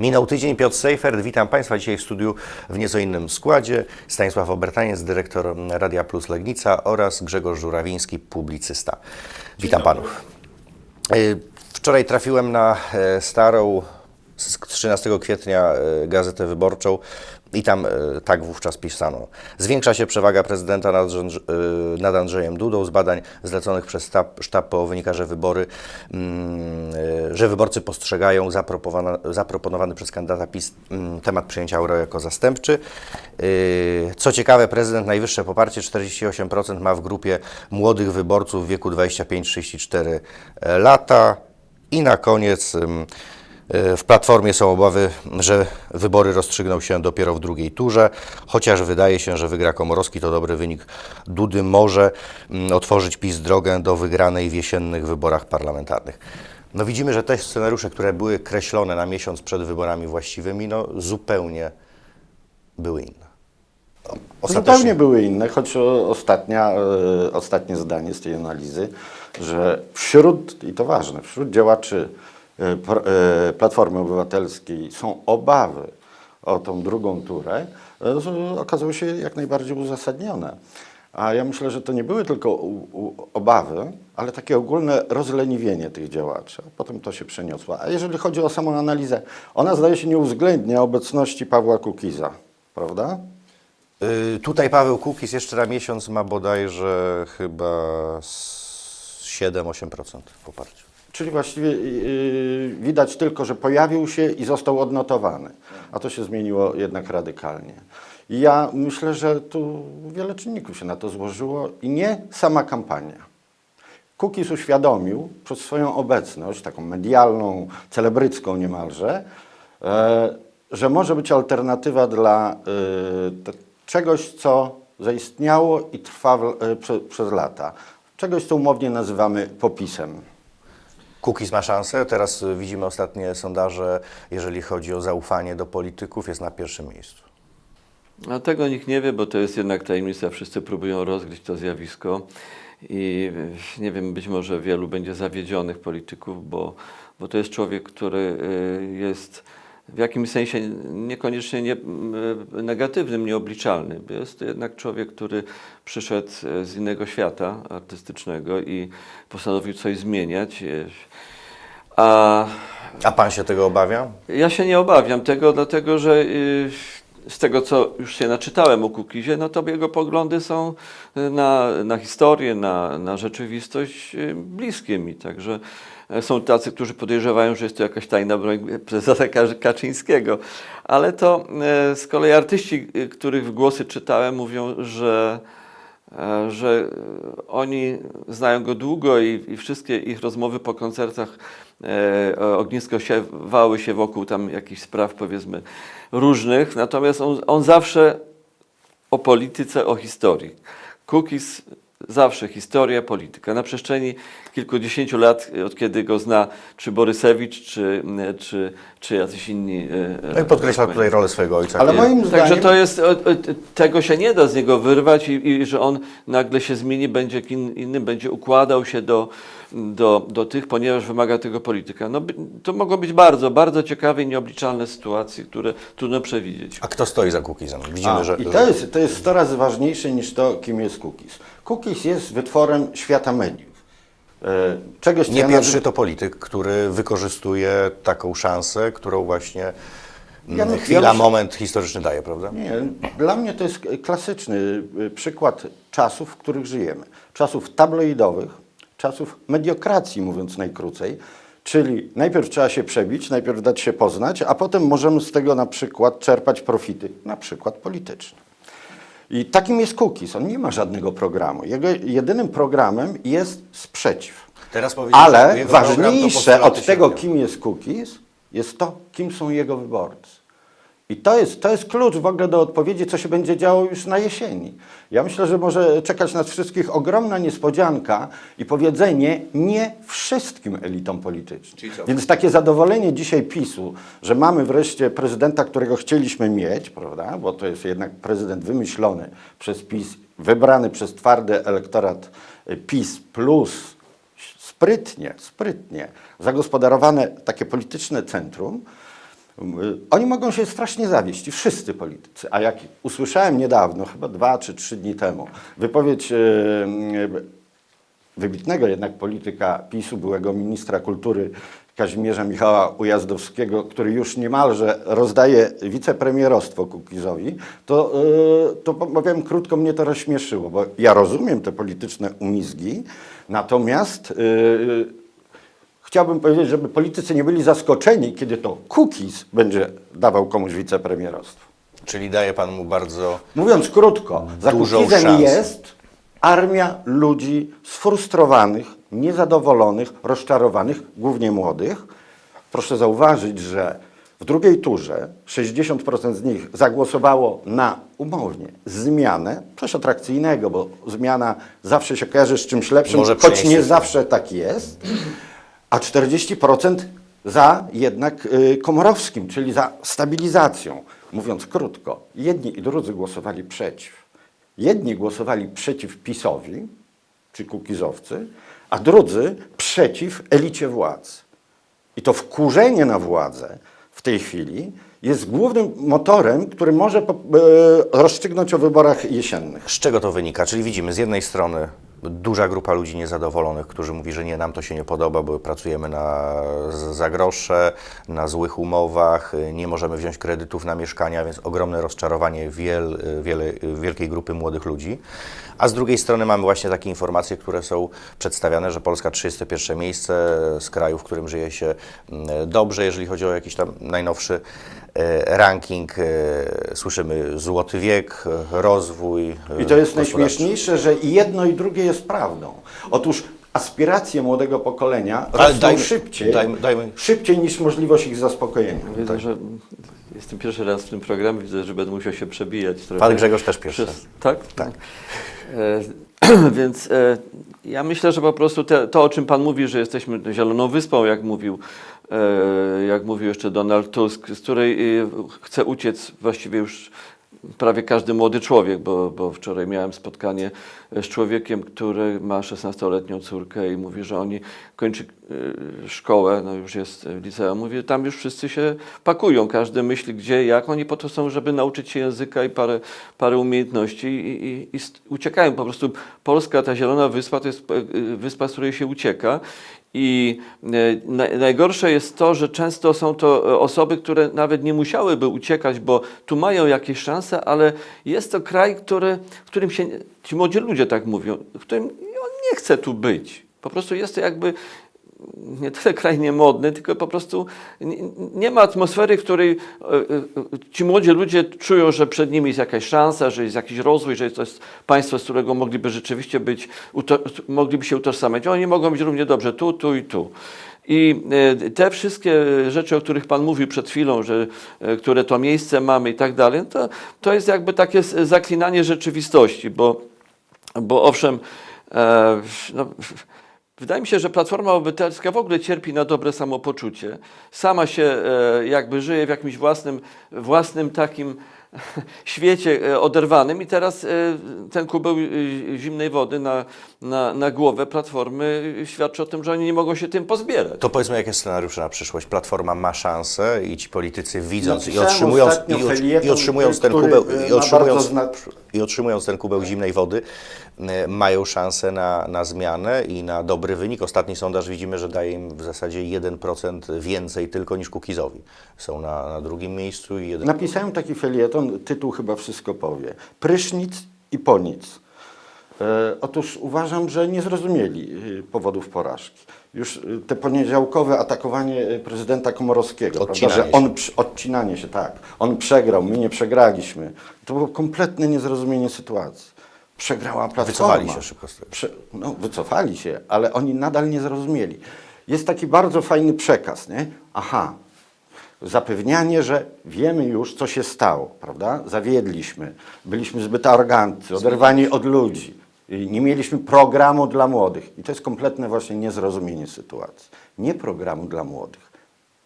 Minął tydzień, Piotr Sejfert, witam Państwa dzisiaj w studiu w nieco innym składzie. Stanisław Obertaniec, dyrektor Radia Plus Legnica oraz Grzegorz Żurawiński, publicysta. Witam Panów. Y, Wczoraj trafiłem na e, starą z 13 kwietnia e, Gazetę Wyborczą i tam e, tak wówczas pisano. Zwiększa się przewaga prezydenta nad, e, nad Andrzejem Dudą. Z badań zleconych przez sztab, sztab PO wynika, że wybory, mm, e, że wyborcy postrzegają zaproponowany przez kandydata PiS mm, temat przyjęcia euro jako zastępczy. Co ciekawe, prezydent najwyższe poparcie 48% ma w grupie młodych wyborców w wieku 25-34 lata. I na koniec y, w Platformie są obawy, że wybory rozstrzygną się dopiero w drugiej turze, chociaż wydaje się, że wygra Komorowski, to dobry wynik Dudy może mm, otworzyć PiS drogę do wygranej w jesiennych wyborach parlamentarnych. No widzimy, że te scenariusze, które były kreślone na miesiąc przed wyborami właściwymi, no zupełnie były inne. O- Zupełnie były inne, choć ostatnia, e, ostatnie zdanie z tej analizy, że wśród, i to ważne, wśród działaczy e, e, Platformy Obywatelskiej są obawy o tą drugą turę, e, okazały się jak najbardziej uzasadnione. A ja myślę, że to nie były tylko obawy, ale takie ogólne rozleniwienie tych działaczy. Potem to się przeniosło. A jeżeli chodzi o samą analizę, ona zdaje się nie uwzględnia obecności Pawła Kukiza, prawda? Y, Tutaj Paweł Kukiz jeszcze na miesiąc ma bodajże chyba z 7-8% poparcia. Czyli właściwie yy, widać tylko, że pojawił się i został odnotowany, a to się zmieniło jednak radykalnie. I ja myślę, że tu wiele czynników się na to złożyło i nie sama kampania. Kukiz uświadomił przez swoją obecność, taką medialną, celebrycką niemalże, e, że może być alternatywa dla e, czegoś, co zaistniało i trwa w, e, prze, przez lata. Czegoś, co umownie nazywamy popisem. Kukiz ma szansę. Teraz y, widzimy ostatnie sondaże, jeżeli chodzi o zaufanie do polityków, jest na pierwszym miejscu. A tego nikt nie wie, bo to jest jednak tajemnica. Wszyscy próbują rozgryźć to zjawisko i e, nie wiem, być może wielu będzie zawiedzionych polityków, bo, bo to jest człowiek, który e, jest w jakimś sensie niekoniecznie nie, e, negatywnym, nieobliczalny. Jest to jednak człowiek, który przyszedł e, z innego świata artystycznego i postanowił coś zmieniać. E, A A pan się tego obawia? ja się nie obawiam tego, dlatego że y, z tego, co już się naczytałem o Kukizie, no to jego poglądy są na, na historię, na, na rzeczywistość bliskie mi. Także e, są tacy, którzy podejrzewają, że jest to jakaś tajna broń prezesa Ka- Kaczyńskiego. Ale to e, z kolei artyści, y, których głosy czytałem, mówią, że e, że e, oni znają go długo i, i wszystkie ich rozmowy po koncertach e, ognisko siewały się wokół tam jakichś spraw powiedzmy różnych, natomiast on, on zawsze o polityce, o historii. Kukiz zawsze historia, polityka. Na przestrzeni kilkudziesięciu lat, od kiedy go zna czy Borysewicz, czy, czy, czy jacyś inni. e, No i podkreśla tak tutaj rolę swojego ojca. Ale moim Także zdaniem... to jest, tego się nie da z niego wyrwać i, i że on nagle się zmieni, będzie kim innym, będzie układał się do, do, do tych, ponieważ wymaga tego polityka. No, to mogą być bardzo, bardzo ciekawe i nieobliczalne sytuacje, które trudno przewidzieć. A kto stoi za Kukizem? Widzimy, A, że... I to jest, to jest 100 razy ważniejsze niż to, kim jest cookies. Cookies jest wytworem świata mediów. E, Czegoś, Nie pierwszy to polityk, który wykorzystuje taką szansę, którą właśnie Ja mm, bym- chwila, ja bym- moment historyczny daje, prawda? Nie, dla mnie to jest klasyczny y, przykład czasów, w których żyjemy. Czasów tabloidowych, czasów mediokracji, mówiąc najkrócej. Czyli najpierw trzeba się przebić, najpierw dać się poznać, a potem możemy z tego na przykład czerpać profity, na przykład polityczne. I takim jest Cookies. On nie ma żadnego programu. Jego jedynym programem jest sprzeciw. Ale ważniejsze od tego, kim jest Cookies, jest to, kim są jego wyborcy. I to jest, to jest klucz w ogóle do odpowiedzi, co się będzie działo już na jesieni. Ja myślę, że może czekać nas wszystkich ogromna niespodzianka i powiedzenie nie wszystkim elitom politycznym. Więc takie zadowolenie dzisiaj PiSu, że mamy wreszcie prezydenta, którego chcieliśmy mieć, prawda? bo to jest jednak prezydent wymyślony przez PiS, wybrany przez twardy elektorat y, PiS plus sprytnie, sprytnie zagospodarowane takie polityczne centrum, Oni mogą się strasznie zawieść, i wszyscy politycy. A jak usłyszałem niedawno, chyba dwa czy trzy dni temu, wypowiedź y, y, wybitnego jednak polityka PiSu, byłego ministra kultury Kazimierza Michała Ujazdowskiego, który już niemalże rozdaje wicepremierostwo Kukizowi, to, to powiem krótko, mnie to rozśmieszyło, bo ja rozumiem te polityczne umizgi, natomiast chciałbym powiedzieć, żeby politycy nie byli zaskoczeni, kiedy to Kukiz będzie dawał komuś wicepremierostwo. Czyli daje pan mu bardzo. Mówiąc krótko, za Dużą Kukizem szansę. jest armia ludzi sfrustrowanych, niezadowolonych, rozczarowanych, głównie młodych. Proszę zauważyć, że w drugiej turze 60% z nich zagłosowało na umownie zmianę, coś atrakcyjnego, bo zmiana zawsze się kojarzy z czymś lepszym, Może choć nie zawsze tak jest, a 40% za jednak y, Komorowskim, czyli za stabilizacją. Mówiąc krótko, jedni i drudzy głosowali przeciw. Jedni głosowali przeciw PiSowi, czy Kukizowcy, a drudzy przeciw elicie władz. I to wkurzenie na władzę w tej chwili jest głównym motorem, który może e, rozstrzygnąć o wyborach jesiennych. Z czego to wynika? Czyli widzimy z jednej strony duża grupa ludzi niezadowolonych, którzy mówi, że nie, nam to się nie podoba, bo pracujemy na, za grosze, na złych umowach, nie możemy wziąć kredytów na mieszkania, więc ogromne rozczarowanie wiel, wiele, wielkiej grupy młodych ludzi. A z drugiej strony mamy właśnie takie informacje, które są przedstawiane, że Polska 31 miejsce z kraju, w którym żyje się mm, dobrze, jeżeli chodzi o jakiś tam najnowszy ranking. e, Słyszymy złoty wiek, e, rozwój. e, I to jest najśmieszniejsze, że i jedno i drugie jest prawdą. Otóż aspiracje młodego pokolenia Ale rosną dajmy- szybciej, dajmy- dajmy- szybciej niż możliwość ich zaspokojenia. Widzę, że jestem pierwszy raz w tym programie, widzę, że będę musiał się przebijać trochę. Pan Grzegorz też pierwszy Przez, tak? Tak. E, więc e, ja myślę, że po prostu te, to, o czym Pan mówi, że jesteśmy zieloną wyspą, jak mówił, e, jak mówił jeszcze Donald Tusk, z której e, chce uciec właściwie już prawie każdy młody człowiek, bo, bo wczoraj miałem spotkanie z człowiekiem, który ma 16-letnią córkę i mówi, że oni kończy e, szkołę, no już jest liceum, mówi, tam już wszyscy się pakują, każdy myśli gdzie, jak, oni po to są, żeby nauczyć się języka i parę, parę umiejętności i, i, i uciekają. Po prostu. Polska, ta zielona wyspa, to jest e, wyspa, z której się ucieka i e, naj- najgorsze jest to, że często są to e, osoby, które nawet nie musiałyby uciekać, bo tu mają jakieś szanse, ale jest to kraj, który, w którym się, ci młodzi ludzie tak mówią, w którym on nie chce tu być. Po prostu jest to jakby nie tyle kraj niemodny, tylko po prostu nie, ma atmosfery, w której e, e, ci młodzi ludzie czują, że przed nimi jest jakaś szansa, że jest jakiś rozwój, że jest to jest państwo, z którego mogliby rzeczywiście być, mogliby się utożsamiać. Oni mogą być równie dobrze tu, tu i tu. I e, te wszystkie rzeczy, o których Pan mówił przed chwilą, że, które to miejsce mamy i tak dalej, to, to jest jakby takie zaklinanie rzeczywistości, bo, bo owszem, no, Wydaje mi się, że Platforma Obywatelska w ogóle cierpi na dobre samopoczucie. Sama się e, jakby żyje w jakimś własnym, własnym takim świecie e, oderwanym i teraz e, ten kubeł zimnej wody na, na, na głowę Platformy świadczy o tym, że oni nie mogą się tym pozbierać. To powiedzmy, jakie scenariusze na przyszłość? Platforma ma szansę i ci politycy widząc i Napisałem otrzymując, i, i otrzymując ten kubeł, i otrzymując, bardzo zna- i otrzymując ten kubeł zimnej wody, e, mają szansę na, na zmianę i na dobry wynik. Ostatni sondaż widzimy, że daje im w zasadzie 1% więcej tylko niż Kukizowi. Są na, na drugim miejscu i jeden... Napisałem taki felieton, tytuł chyba wszystko powie. Prysznic i po nic. E, otóż uważam, że nie zrozumieli y, powodów porażki. Już y, te poniedziałkowe atakowanie y, prezydenta Komorowskiego, prawda, Odcinanie że się. on, odcinanie się, tak, on przegrał, my nie przegraliśmy. To było kompletne niezrozumienie sytuacji. Przegrała Platforma. Wycofali się szybko z tego. Prze, no, wycofali się, ale oni nadal nie zrozumieli. Jest taki bardzo fajny przekaz, nie? Aha, zapewnianie, że wiemy już, co się stało, prawda? Zawiedliśmy, byliśmy zbyt aroganccy, oderwani od ludzi, nie mieliśmy programu dla młodych. I to jest kompletne właśnie niezrozumienie sytuacji. Nie programu dla młodych.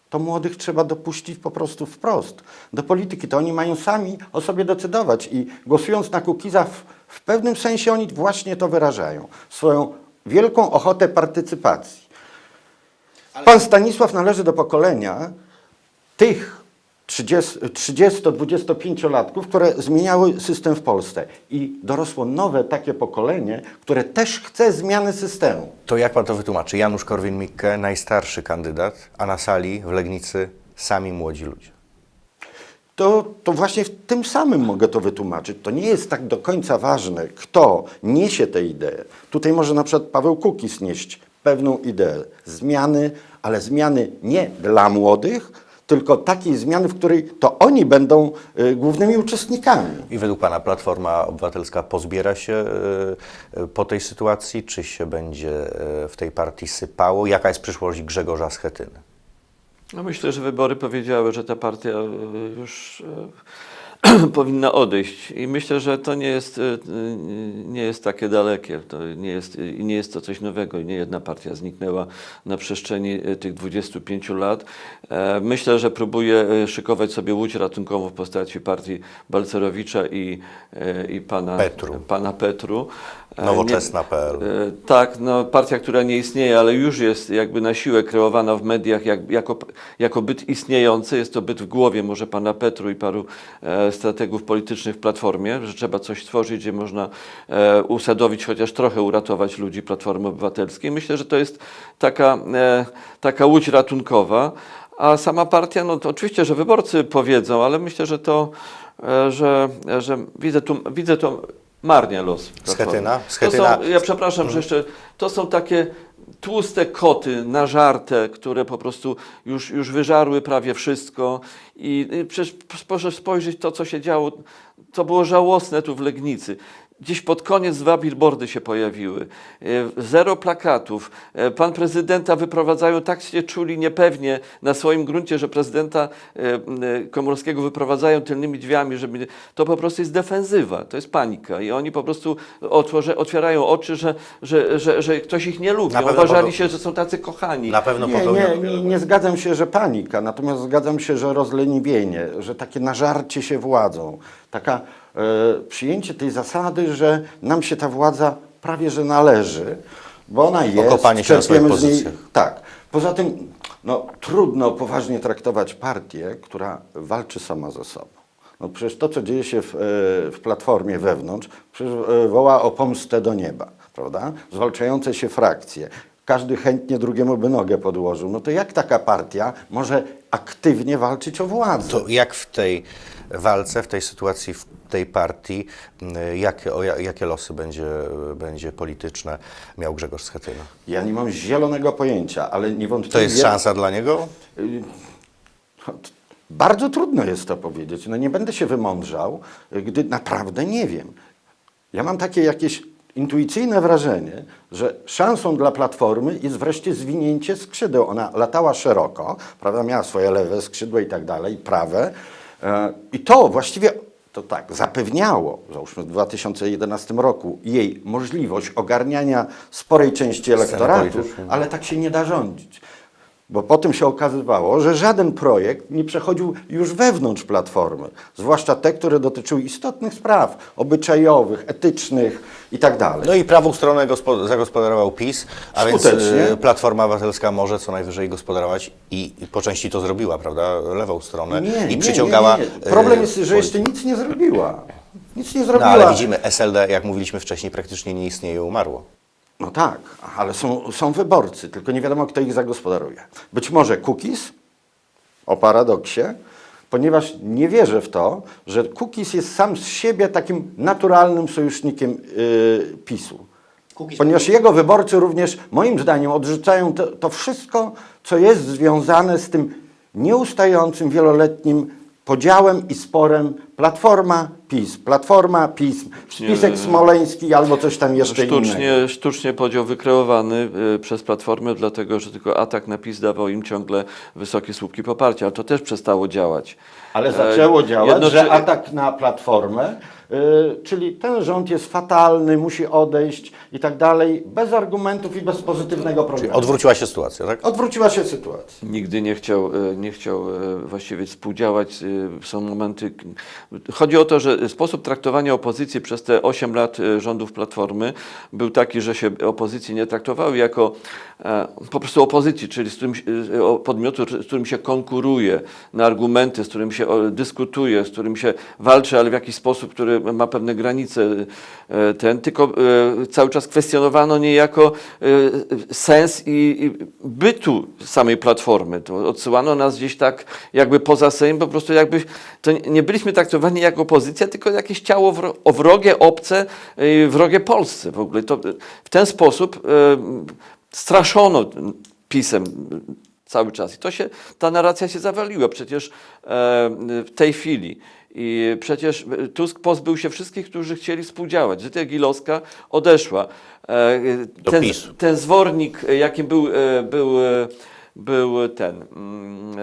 To młodych trzeba dopuścić po prostu wprost do polityki. To oni mają sami o sobie decydować i głosując na Kukiza w, w pewnym sensie oni właśnie to wyrażają. Swoją wielką ochotę partycypacji. Pan Stanisław należy do pokolenia tych 30-25-latków, które zmieniały system w Polsce. I dorosło nowe takie pokolenie, które też chce zmiany systemu. To jak pan to wytłumaczy? Janusz Korwin-Mikke, najstarszy kandydat, a na sali w Legnicy sami młodzi ludzie. To, to właśnie w tym samym mogę to wytłumaczyć. To nie jest tak do końca ważne, kto niesie tę ideę. Tutaj może na przykład Paweł Kukis nieść pewną ideę zmiany, ale zmiany nie dla młodych, tylko takiej zmiany, w której to oni będą y, głównymi uczestnikami. I według pana Platforma Obywatelska pozbiera się y, y, po tej sytuacji, czy się będzie w tej partii sypało? Jaka jest przyszłość Grzegorza Schetyny? No myślę, że wybory powiedziały, że ta partia już powinna odejść i myślę, że to nie jest, e, nie jest takie dalekie, to nie jest, i nie jest to coś nowego nie jedna partia zniknęła na przestrzeni e, tych 25 lat. E, Myślę, że próbuje e, szykować sobie łódź ratunkową w postaci partii Balcerowicza i, e, i pana Petru. Pana Petru. E, nie- Nowoczesna.pl. E, Tak, no, partia, która nie istnieje, ale już jest jakby na siłę kreowana w mediach jak, jako, jako byt istniejący. Jest to byt w głowie może pana Petru i paru e, strategów politycznych w Platformie, że trzeba coś stworzyć, gdzie można e, usadowić, chociaż trochę uratować ludzi Platformy Obywatelskiej. Myślę, że to jest taka, e, taka łódź ratunkowa. A sama partia, no to oczywiście, że wyborcy powiedzą, ale myślę, że to, e, że, że widzę tu, widzę to marnie los. Platformy. Schetyna? To Schetyna. są, ja przepraszam, że jeszcze to są takie tłuste koty nażarte, które po prostu już, już wyżarły prawie wszystko i przecież proszę spojrzeć to, co się działo, to było żałosne tu w Legnicy. Gdzieś pod koniec dwa billboardy się pojawiły. E, Zero plakatów. E, Pan prezydenta wyprowadzają, tak się czuli niepewnie na swoim gruncie, że prezydenta e, Komorowskiego wyprowadzają tylnymi drzwiami, żeby to po prostu jest defensywa, to jest panika i oni po prostu otworzy, otwierają oczy, że, że, że, że ktoś ich nie lubi. Uważali się, że są tacy kochani. Na pewno Nie, nie, nie, nie zgadzam się, że panika, natomiast zgadzam się, że rozleniwienie, że takie nażarcie się władzą, taka przyjęcie tej zasady, że nam się ta władza prawie że należy, bo ona jest. Okopanie się na swoich pozycjach. Tak. Poza tym no, trudno poważnie traktować partię, która walczy sama ze sobą. No przecież to, co dzieje się w, e, w Platformie wewnątrz, przecież e, woła o pomstę do nieba, prawda? Zwalczające się frakcje. Każdy chętnie drugiemu by nogę podłożył. No to jak taka partia może aktywnie walczyć o władzę? To jak w tej walce, w tej sytuacji, w tej partii, y, jakie, o, ja- jakie losy będzie, będzie polityczne miał Grzegorz Schetyna? Ja nie mam zielonego pojęcia, ale niewątpliwie... To jest szansa dla niego? Bardzo trudno jest to powiedzieć. No nie będę się wymądrzał, gdy naprawdę nie wiem. Ja mam takie jakieś intuicyjne wrażenie, że szansą dla Platformy jest wreszcie zwinięcie skrzydeł. Ona latała szeroko, prawda, miała swoje lewe skrzydła i tak dalej, prawe. E, I to właściwie, to tak, zapewniało, załóżmy w 2011 roku, jej możliwość ogarniania sporej części elektoratu, ale tak się nie da rządzić. Bo potem się okazywało, że żaden projekt nie przechodził już wewnątrz Platformy, zwłaszcza te, które dotyczyły istotnych spraw obyczajowych, etycznych i tak dalej. No i prawą stronę gospo- zagospodarował PiS, a więc Skutecznie. y, Platforma Obywatelska może co najwyżej gospodarować i, po części to zrobiła, prawda, lewą stronę i przyciągała... Nie, nie, nie. Problem y, jest, że jeszcze nic nie zrobiła. Nic nie No zrobiła. ale widzimy, SLD, jak mówiliśmy wcześniej, praktycznie nie istnieje, umarło. No tak, ale są, są wyborcy, tylko nie wiadomo, kto ich zagospodaruje. Być może Cookies, o paradoksie, ponieważ nie wierzę w to, że Cookies jest sam z siebie takim naturalnym sojusznikiem yy, PiSu. Ponieważ jego wyborcy również, moim zdaniem, odrzucają to, to wszystko, co jest związane z tym nieustającym, wieloletnim podziałem i sporem Platforma, PiS, Platforma, PiS, spisek smoleński albo coś tam jeszcze innego. Sztucznie, sztucznie podział wykreowany y, przez Platformę, dlatego że tylko atak na PiS dawał im ciągle wysokie słupki poparcia, ale to też przestało działać. Ale E, zaczęło działać, jedno, że atak na Platformę, y, czyli ten rząd jest fatalny, musi odejść i tak dalej, bez argumentów i bez pozytywnego programu. Odwróciła się sytuacja, tak? Odwróciła się sytuacja. Nigdy nie chciał, e, nie chciał właściwie współdziałać. Są momenty. Chodzi o to, że sposób traktowania opozycji przez te 8 lat e, rządów Platformy był taki, że się opozycji nie traktowały jako e, po prostu opozycji, czyli z którym, o- podmiotu, z którym się konkuruje na argumenty, z którym się dyskutuje, z którym się walczy, ale w jakiś sposób, który ma pewne granice e, ten, tylko e, cały czas kwestionowano niejako sens i, bytu samej Platformy. To odsyłano nas gdzieś tak jakby poza Sejm, po prostu jakby to nie byliśmy traktowani jako opozycja, tylko jakieś ciało wrogie, obce, e, wrogie Polsce w ogóle. To, w ten sposób e, straszono pisem cały czas. I to się, ta narracja się zawaliła przecież e, w tej chwili. I przecież Tusk pozbył się wszystkich, którzy chcieli współdziałać. Zyta Gilowska odeszła. E, ten, ten zwornik, jakim był, e, był, był ten mm,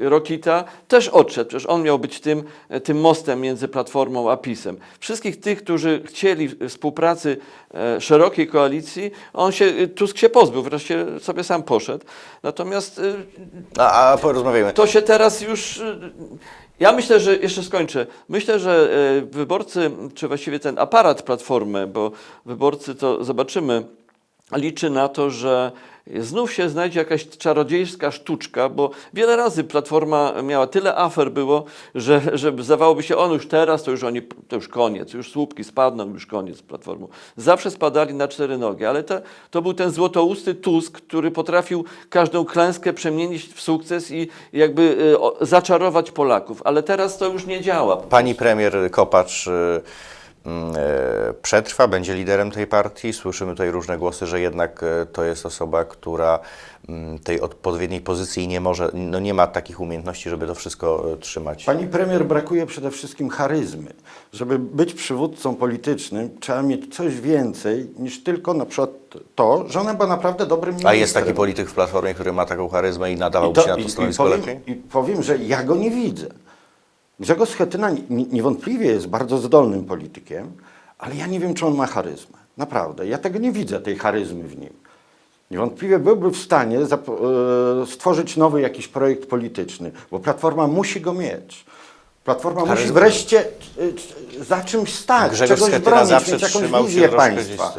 e, Rokita, też odszedł. Przecież on miał być tym, e, tym mostem między Platformą a PiSem. Wszystkich tych, którzy chcieli współpracy e, szerokiej koalicji, on się, Tusk się pozbył, wreszcie sobie sam poszedł. Natomiast A, a porozmawiajmy. to się teraz już. Ja myślę, że jeszcze skończę. Myślę, że wyborcy, czy właściwie ten aparat Platformy, bo wyborcy to zobaczymy, liczy na to, że znów się znajdzie jakaś czarodziejska sztuczka, bo wiele razy Platforma miała tyle afer było, że, że zdawałoby się, on już teraz, to już oni, to już koniec, już słupki spadną, już koniec z Platformą. Zawsze spadali na cztery nogi, ale to, to był ten złotousty Tusk, który potrafił każdą klęskę przemienić w sukces i jakby o, zaczarować Polaków, ale teraz to już nie działa. Pani premier Kopacz e, przetrwa, będzie liderem tej partii. Słyszymy tutaj różne głosy, że jednak e, to jest osoba, która mm, tej odpowiedniej pozycji nie może, no nie ma takich umiejętności, żeby to wszystko e, trzymać. Pani premier brakuje przede wszystkim charyzmy. Żeby być przywódcą politycznym, trzeba mieć coś więcej niż tylko na przykład to, że ona była naprawdę dobrym A ministrem. jest taki polityk w Platformie, który ma taką charyzmę i I, nadawałby się na to i stanowisko powiem, lepiej? I powiem, że ja go nie widzę. Grzegorz Schetyna ni- niewątpliwie jest bardzo zdolnym politykiem, ale ja nie wiem, czy on ma charyzmę. Naprawdę. Ja tego nie widzę, tej charyzmy w nim. Niewątpliwie byłby w stanie e, stworzyć nowy jakiś projekt polityczny, bo Platforma musi go mieć. Platforma musi Charyzmę. wreszcie e, za czymś stać, Grzegorz czegoś Schetyna bronić, zawsze mieć jakąś wizję państwa.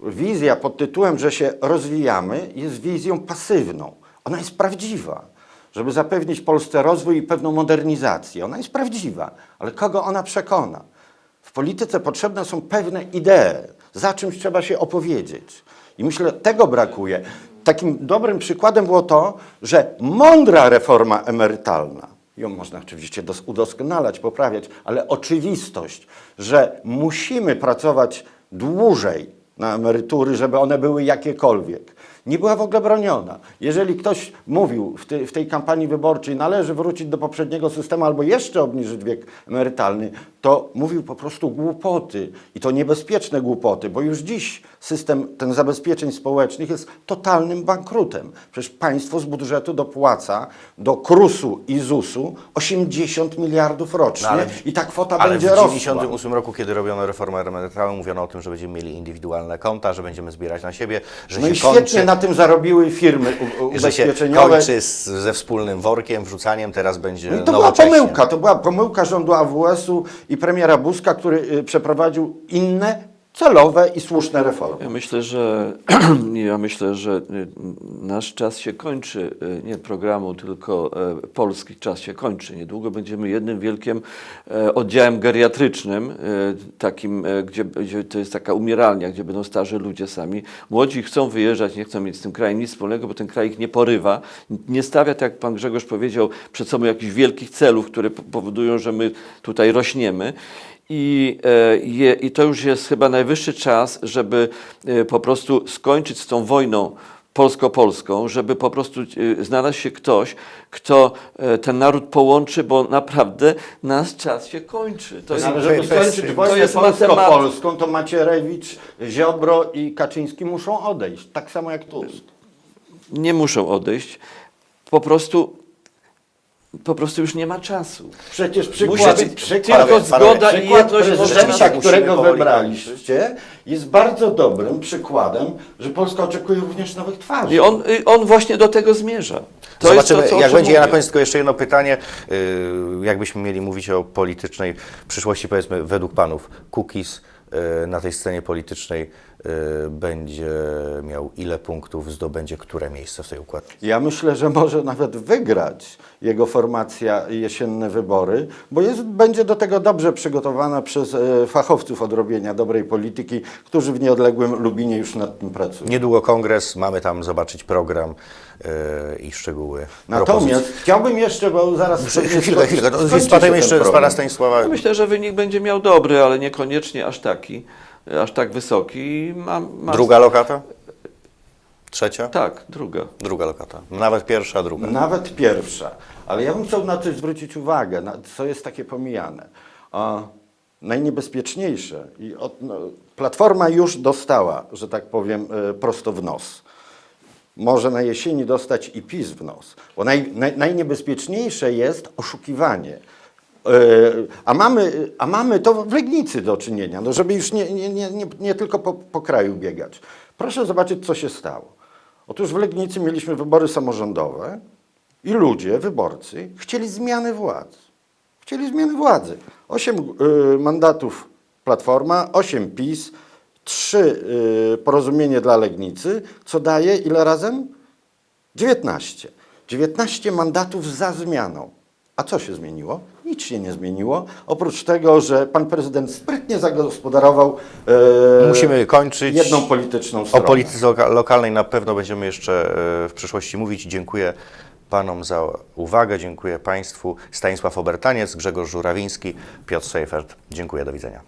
Wizja pod tytułem, że się rozwijamy, jest wizją pasywną. Ona jest prawdziwa. Żeby zapewnić Polsce rozwój i pewną modernizację. Ona jest prawdziwa, ale kogo ona przekona? W polityce potrzebne są pewne idee. Za czymś trzeba się opowiedzieć. I myślę, tego brakuje. Takim dobrym przykładem było to, że mądra reforma emerytalna, ją można oczywiście dos- udoskonalać, poprawiać, ale oczywistość, że musimy pracować dłużej na emerytury, żeby one były jakiekolwiek. Nie była w ogóle broniona. Jeżeli ktoś mówił w, tej- w tej kampanii wyborczej, należy wrócić do poprzedniego systemu albo jeszcze obniżyć wiek emerytalny, to mówił po prostu głupoty i to niebezpieczne głupoty, bo już dziś system ten zabezpieczeń społecznych jest totalnym bankrutem. Przecież państwo z budżetu dopłaca do KRUS-u i ZUS-u 80 miliardów rocznie No ale- i ta kwota Ale będzie w rosła. 1998 roku, kiedy robiono reformę emerytalną, mówiono o tym, że będziemy mieli indywidualne konta, że będziemy zbierać na siebie, że No się i świetnie kończy, na tym zarobiły firmy u- u- że się ubezpieczeniowe. kończy z, ze wspólnym workiem, wrzucaniem, teraz będzie No to była pomyłka, to była pomyłka rządu AWS-u i premiera Buzka, który y, przeprowadził inne, celowe i słuszne reformy. Ja myślę, że ja myślę, że y, nasz czas się kończy, y, nie programu, tylko e, polski czas się kończy. Niedługo będziemy jednym wielkim e, oddziałem geriatrycznym, e, takim, gdzie, gdzie to jest taka umieralnia, gdzie będą starzy ludzie sami. Młodzi chcą wyjeżdżać, nie chcą mieć z tym krajem nic wspólnego, bo ten kraj ich nie porywa. Nie stawia, tak jak pan Grzegorz powiedział, przed sobą jakichś wielkich celów, które po- powodują, że my tutaj rośniemy. I, e, je, I to już jest chyba najwyższy czas, żeby e, po prostu skończyć z tą wojną polsko-polską, żeby po prostu e, znalazł się ktoś, kto ten naród połączy, bo naprawdę nasz czas się kończy. To jest- żeby skończyć wojnę polsko-polską, to Macierewicz, Ziobro i Kaczyński muszą odejść, tak samo jak Tusk. nie muszą odejść. Po prostu po prostu już nie ma czasu. Przecież Musi przykład, być przykład, tylko zgoda i przykład jedność prezydenta, musimy którego powoli wybraliście, jest bardzo dobrym przykładem, że Polska oczekuje również nowych twarzy. I on, i on właśnie do tego zmierza. To Zobaczymy, jest to, co, o jak czym będzie. Ja na mówię. koniec tylko jeszcze jedno pytanie. Yy, Jakbyśmy mieli mówić o politycznej przyszłości, powiedzmy, według panów, Kukiz yy, na tej scenie politycznej będzie miał ile punktów, zdobędzie które miejsce w tej układce? Ja myślę, że może nawet wygrać jego formacja jesienne wybory, bo jest, będzie do tego dobrze przygotowana przez e, fachowców od robienia dobrej polityki, którzy w nieodległym Lubinie już nad tym pracują. Niedługo kongres, mamy tam zobaczyć program yy, i szczegóły. Natomiast propozycji. chciałbym jeszcze, bo zaraz... Chwilkę, chwilkę. Się Spadajmy ten jeszcze z pana Stanisława. Myślę, że wynik będzie miał dobry, ale niekoniecznie aż taki, aż tak wysoki. Mam, mam Druga lokata? Trzecia? Tak, druga. Druga lokata. Nawet pierwsza, druga. Nawet pierwsza. Ale ja bym chciał na coś zwrócić uwagę, na co jest takie pomijane. A najniebezpieczniejsze, i od, no, Platforma już dostała, że tak powiem, e, prosto w nos. Może na jesieni dostać i PiS w nos. Bo naj, naj, najniebezpieczniejsze jest oszukiwanie. E, A mamy, a mamy to w Legnicy do czynienia, no żeby już nie, nie, nie, nie, tylko po, po kraju biegać. Proszę zobaczyć, co się stało. Otóż w Legnicy mieliśmy wybory samorządowe i ludzie, wyborcy, chcieli zmiany władz. Chcieli zmiany władzy. Osiem y, mandatów Platforma, osiem PiS, trzy y, porozumienie dla Legnicy, co daje ile razem? 19. 19 mandatów za zmianą. A co się zmieniło? Nic się nie zmieniło, oprócz tego, że pan prezydent sprytnie zagospodarował e, Musimy kończyć. jedną polityczną O stronę. polityce loka- lokalnej na pewno będziemy jeszcze e, w przyszłości mówić. Dziękuję Panom za uwagę, dziękuję Państwu. Stanisław Obertaniec, Grzegorz Żurawiński, Piotr Seifert. Dziękuję, do widzenia.